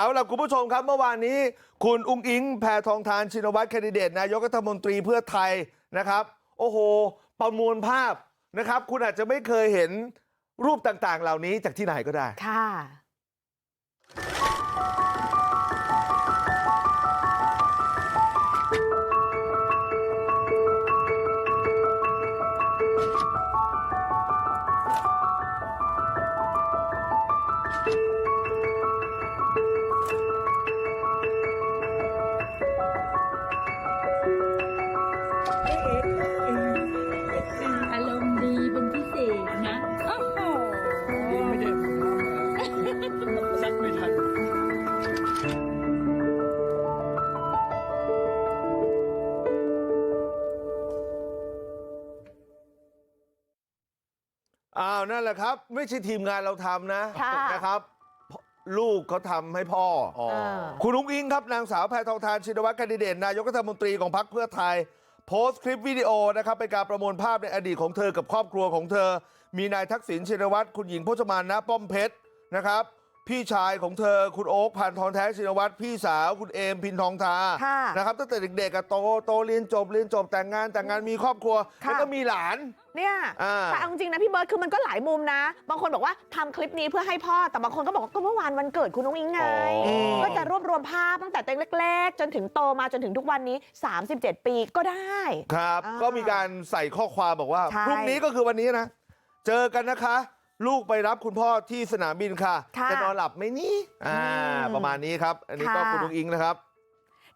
เอาล่ะคุณผู้ชมครับเมื่อวานนี้ คุณอุ้งอิงแพทองทานชินวัตรแคนดิเดตนายกรัฐมนตรีเพื่อไทยนะครับ โอ้โห ประมวลภาพนะครับ คุณอาจจะไม่เคยเห็นรูปต่างๆเหล่านี้จากที่ไหนก็ได้ค่ะ นั่นแหละครับไม่ใช่ทีมงานเราทำนะค่ะนะครับลูกเขาทำให้พ่ออเออคุณอุ้งอิงครับนางสาวแพทองทานชินวัตรแคนดิเดตนายกรัฐมนตรีของพรรคเพื่อไทย โพสต์คลิปวิดีโอนะครับเป็นการประมวลภาพในอดีตของเธอกับครอบครัวของเธอ มีนายทักษิณชินวัตรคุณหญิงพจมานณป้อมเพชรนะครับ พี่ชายของเธอคุณโอ๊คพันทองแท้ชินวัตรพี่สาวคุณเอมพินทองทาค่ะนะครับตั้งแต่เด็กๆอะโตโตเรียนจบเรียนจบแต่งงานแต่งงานมีครอบครัวค่ะแล้วก็มีหลานเนี่ยอ่าแต่เอาจริงๆนะพี่เบิร์ดคือมันก็หลายมุมนะบางคนบอกว่าทำคลิปนี้เพื่อให้พ่อแต่บางคนก็บอกว่าก็เมื่อวานวันเกิดคุณนุ้งอิงไงอ๋อก็จะรวบรวมภาพตั้งแต่เต็งเล็ก ๆ จนถึงโตมาจนถึงทุกวันนี้ 37 ปีก็ได้ ครับอ่าก็มีการใส่ข้อความบอกว่าใช่พรุ่งนี้ก็คือวันนี้นะ เจอกันนะคะ ลูกไปรับคุณพ่อที่สนามบินค่ะค่ะจะนอนหลับไหมนี่อ่าอืมประมาณนี้ครับอันนี้ก็ค่ะคุณลุงอิงนะครับ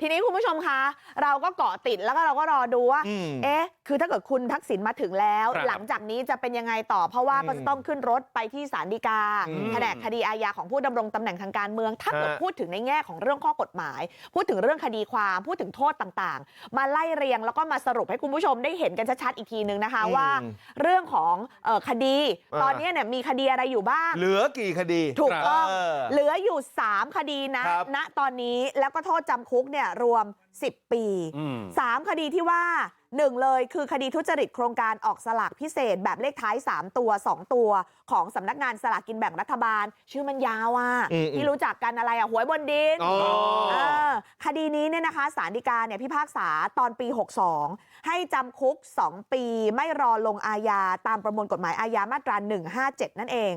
ทีนี้คุณผู้ชมคะเราก็เกาะติดแล้วก็เราก็รอดูว่าอืมเอ๊ะคือถ้าเกิดคุณทักษิณมาถึงแล้วครับหลังจากนี้จะเป็นยังไงต่อเพราะว่าอืมก็จะต้องขึ้นรถไปที่ศาลฎีกาอืมแผนกคดีอาญาของผู้ดำรงตำแหน่งทางการเมืองถ้าเกิดฮะพูดถึงในแง่ของเรื่องข้อกฎหมาย พูดถึงเรื่องคดีความพูดถึงโทษต่างๆ มาไล่เรียงแล้วก็มาสรุปให้คุณผู้ชมได้เห็นกันชัดๆอีกทีนึงนะคะอืมว่า เรื่องของเอ่อคดีอ่าตอนนี้เนี่ยมีคดีอะไรอยู่บ้างเหลือกี่คดีถูกต้องเออเหลืออยู่ 3 คดีนะครับณตอนนี้แล้วก็โทษจำคุกเนี่ยรวม10ปีอืม3คดีที่ว่า1เลยคือคดีทุจริตโครงการออกสลากพิเศษแบบเลขท้าย3ตัว2ตัวของสำนักงานสลากกินแบ่งรัฐบาลชื่อมันยาวอะอืมอืมที่รู้จักกันอะไรอะหวยบนดินอ๋อเออคดีนี้เนี่ยนะคะสารดีกาเนี่ยพิพากษาตอนปี62ให้จำคุก2ปีไม่รอลงอาญาตามประมวลกฎหมายอาญามาตรา157นั่นเอง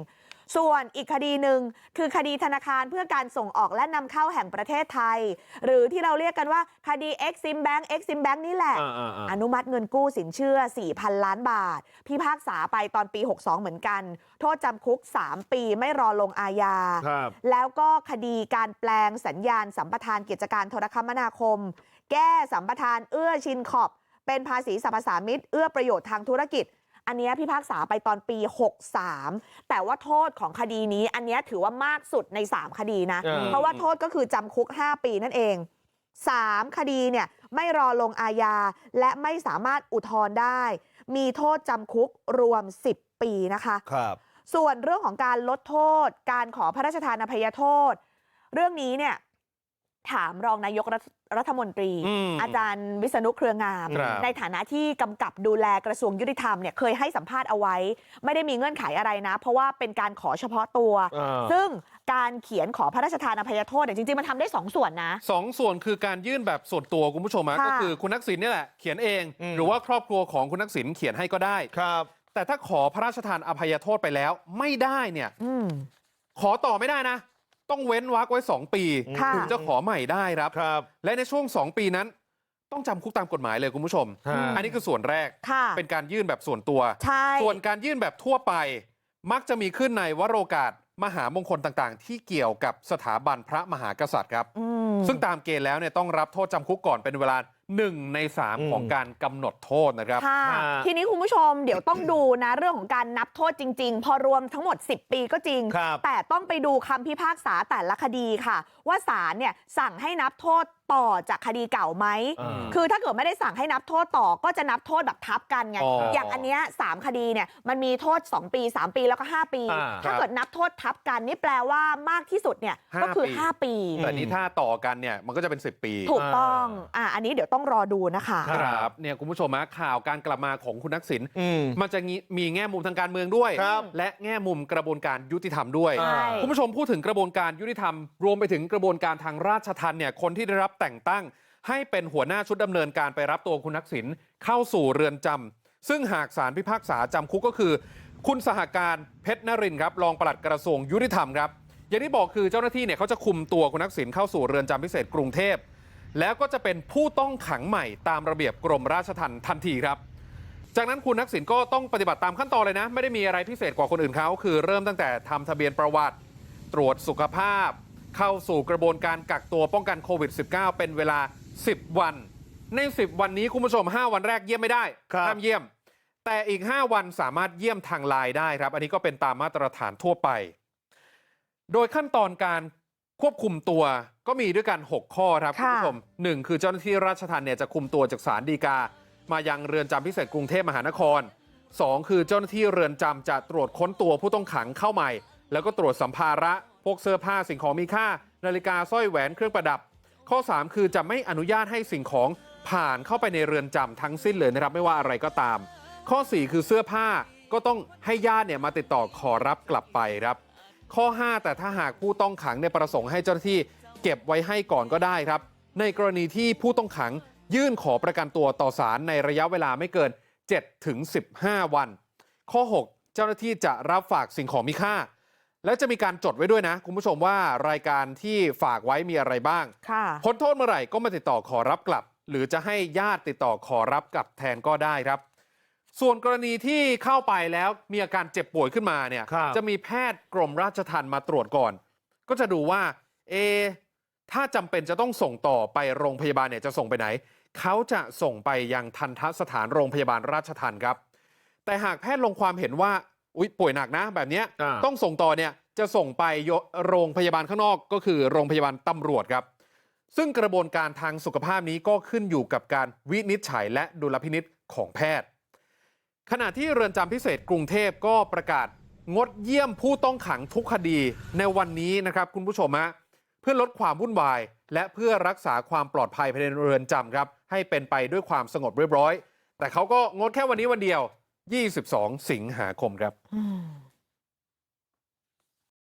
ส่วนอีกคดีหนึ่งคือคดีธนาคารเพื่อการส่งออกและนำเข้าแห่งประเทศไทย หรือที่เราเรียกกันว่าคดี Exim Bank Exim Bank นี่แหละอ่าอ่าอ่าอนุมัติเงินกู้สินเชื่อ 4,000 ล้านบาท พิพากษาไปตอนปี 62 เหมือนกัน โทษจำคุก 3 ปีไม่รอลงอาญาครับแล้วก็คดีการแปลงสัญญาณสัมปทานกิจการโทรคมนาคม แก้สัมปทานเอื้อชินขอบเป็นภาษีสรรพสามิตเอื้อประโยชน์ทางธุรกิจ อันเนี้ยพิพากษาไปตอนปี63แต่ว่าโทษของคดีนี้อันเนี้ยถือว่ามากสุดใน3คดีนะอืมเพราะว่าโทษก็คือจำคุก5ปีนั่นเอง3คดีเนี่ยไม่รอลงอาญาและไม่สามารถอุทธรณ์ได้มีโทษจำคุกรวม10ปีนะคะครับส่วนเรื่องของการลดโทษการขอพระราชทานอภัยโทษเรื่องนี้เนี่ย ถามรองนายกรัฐรัฐมนตรีอืมอาจารย์วิษณุเครืองามครับในฐานะที่กำกับดูแลกระทรวงยุติธรรมเนี่ยเคยให้สัมภาษณ์เอาไว้ ไม่ได้มีเงื่อนไขอะไรนะ เพราะว่าเป็นการขอเฉพาะตัวอ่าซึ่งการเขียนขอพระราชทานอภัยโทษเนี่ยจริง ๆ มันทำได้สองส่วนนะสองส่วนคือการยื่นแบบส่วนตัวคุณผู้ชมอะค่ะก็คือคุณทักษิณเนี่ยแหละเขียนเองอืมหรือว่าครอบครัวของคุณทักษิณเขียนให้ก็ได้ครับ แต่ถ้าขอพระราชทานอภัยโทษไปแล้วไม่ได้เนี่ยอืมขอต่อไม่ได้นะ ต้องเว้นวรรคไว้2ปีค่ะถึงจะขอใหม่ได้ครับครับและในช่วง2ปีนั้นต้องจำคุกตามกฎหมายเลยคุณผู้ชมฮะอันนี้คือส่วนแรกค่ะเป็นการยื่นแบบส่วนตัวใช่ส่วนการยื่นแบบทั่วไปมักจะมีขึ้นในวโรกาสมหามงคลต่างๆ ที่เกี่ยวกับสถาบันพระมหากษัตริย์ครับอืมซึ่งตามเกณฑ์แล้วเนี่ยต้องรับโทษจำคุกก่อนเป็นเวลา 1ในอืม3ของการกำหนดโทษนะครับค่ะอ่าทีนี้คุณผู้ชมเดี๋ยวต้องดูนะเรื่องของการนับโทษจริงๆพอรวมทั้งหมด 10 ปีก็จริงครับแต่ต้องไปดูคำพิพากษาแต่ละคดีค่ะ ว่าศาลเนี่ยสั่งให้นับโทษต่อจากคดีเก่าไหมอ่าคือถ้าเกิดไม่ได้สั่งให้นับโทษต่อก็จะนับโทษแบบทับกันไงอ๋อออย่างอันเนี้ยสามคดีเนี่ยมันมีโทษ 2 ปี 3 ปีแล้วก็ 5 ปีอ่าถ้าเกิดนับโทษทับกันนี่แปลว่ามากที่สุดเนี่ยก็คือห้าปี5ปี แต่นี้ถ้าต่อกันเนี่ยมันก็จะเป็น 10 ปี ถูกต้องอะอันนี้เดี๋ยวต้องรอดูนะคะครับเนี่ยคุณผู้ชมฮะข่าวการกลับมาของคุณทักษิณอืมมันจะมีแง่มุมทางการเมืองด้วยครับและแง่มุมกระบวนการยุติธรรมด้วยใช่คุณผู้ชมพูดถึงกระบวนการยุติธรรม รวมไปถึงกระบวนการทางราชทัณฑ์เนี่ยคนที่ได้รับแต่งตั้ง ให้เป็นหัวหน้าชุดดำเนินการไปรับตัวคุณทักษิณเข้าสู่เรือนจำซึ่งหากศาลพิพากษาจำคุกก็คือ คุณสหการเพชรนรินทร์ครับรองปลัดกระทรวงยุติธรรมครับอย่างที่บอกคือเจ้าหน้าที่เนี่ยเขาจะคุมตัวคุณทักษิณเข้าสู่เรือนจำพิเศษกรุงเทพ แล้วก็จะเป็นผู้ต้องขังใหม่ตามระเบียบกรมราชทัณฑ์ทันทีครับจากนั้นคุณทักษิณก็ต้องปฏิบัติตามขั้นตอนเลยนะ ไม่ได้มีอะไรพิเศษกว่าคนอื่นเขาคือเริ่มตั้งแต่ทำทะเบียนประวัติ ตรวจสุขภาพ เข้าสู่กระบวนการกักตัวป้องกันโควิด -19 เป็นเวลา 10 วัน ใน 10 วันนี้คุณผู้ชม 5 วันแรกเยี่ยมไม่ได้ครับห้ามเยี่ยม แต่อีก 5 วันสามารถเยี่ยมทางไลน์ได้ครับ อันนี้ก็เป็นตามมาตรฐานทั่วไป โดยขั้นตอนการควบคุมตัว ก็มีด้วยกัน6ข้อครับคุณค่ะผู้ชมหนึ่งคือเจ้าหน้าที่ราชทัณฑ์เนี่ยจะคุมตัวจากศาลฎีกามายังเรือนจำพิเศษกรุงเทพมหานคร2คือเจ้าหน้าที่เรือนจำจะตรวจค้นตัวผู้ต้องขังเข้าใหม่ แล้วก็ตรวจสัมภาระพวกเสื้อผ้าสิ่งของมีค่า นาฬิกาสร้อยแหวนเครื่องประดับ ข้อ 3 คือจะไม่อนุญาตให้สิ่งของผ่านเข้าไปในเรือนจำทั้งสิ้นเลยนะครับ ไม่ว่าอะไรก็ตาม ข้อ 4 คือเสื้อผ้าก็ต้องให้ญาติเนี่ยมาติดต่อขอรับกลับไปครับ ข้อ 5 แต่ถ้าหากผู้ต้องขังเนี่ยประสงค์ให้เจ้าหน้าที่ เก็บไว้ให้ก่อนก็ได้ครับในกรณีที่ผู้ต้องขังยื่นขอประกันตัวต่อศาลในระยะเวลาไม่เกิน7ถึง15วันข้อ6เจ้าหน้าที่จะรับฝากสิ่งของมีค่า และจะมีการจดไว้ด้วยนะ คุณผู้ชมว่ารายการที่ฝากไว้มีอะไรบ้างค่ะพ้นโทษเมื่อไหร่ก็มาติดต่อขอรับกลับ หรือจะให้ญาติติดต่อขอรับกลับแทนก็ได้ครับ ส่วนกรณีที่เข้าไปแล้วมีอาการเจ็บป่วยขึ้นมาเนี่ยครับจะมีแพทย์กรมราชทัณฑ์มาตรวจก่อน ก็จะดูว่าเอะ ถ้าจำเป็นจะต้องส่งต่อไปโรงพยาบาลเนี่ยจะส่งไปไหนเขาจะส่งไปยังทันทสถานโรงพยาบาลราชทัณฑ์ครับ แต่หากแพทย์ลงความเห็นว่าอุ๊ยป่วยหนักนะแบบเนี้ยอ่าต้องส่งต่อเนี่ยจะส่งไปโยโรงพยาบาลข้างนอกก็คือโรงพยาบาลตำรวจครับ ซึ่งกระบวนการทางสุขภาพนี้ก็ขึ้นอยู่กับการวินิจฉัยและดุลพินิษของแพทย์ ขณะที่เรือนจำพิเศษกรุงเทพก็ประกาศงดเยี่ยมผู้ต้องขังทุกคดีในวันนี้นะครับคุณผู้ชมฮะเพื่อลดความวุ่นวายและเพื่อรักษาความปลอดภัยภายในเรือนจำครับให้เป็นไปด้วยความสงบเรียบร้อยแต่เขาก็งดแค่วันนี้วันเดียว22สิงหาคมครับอืม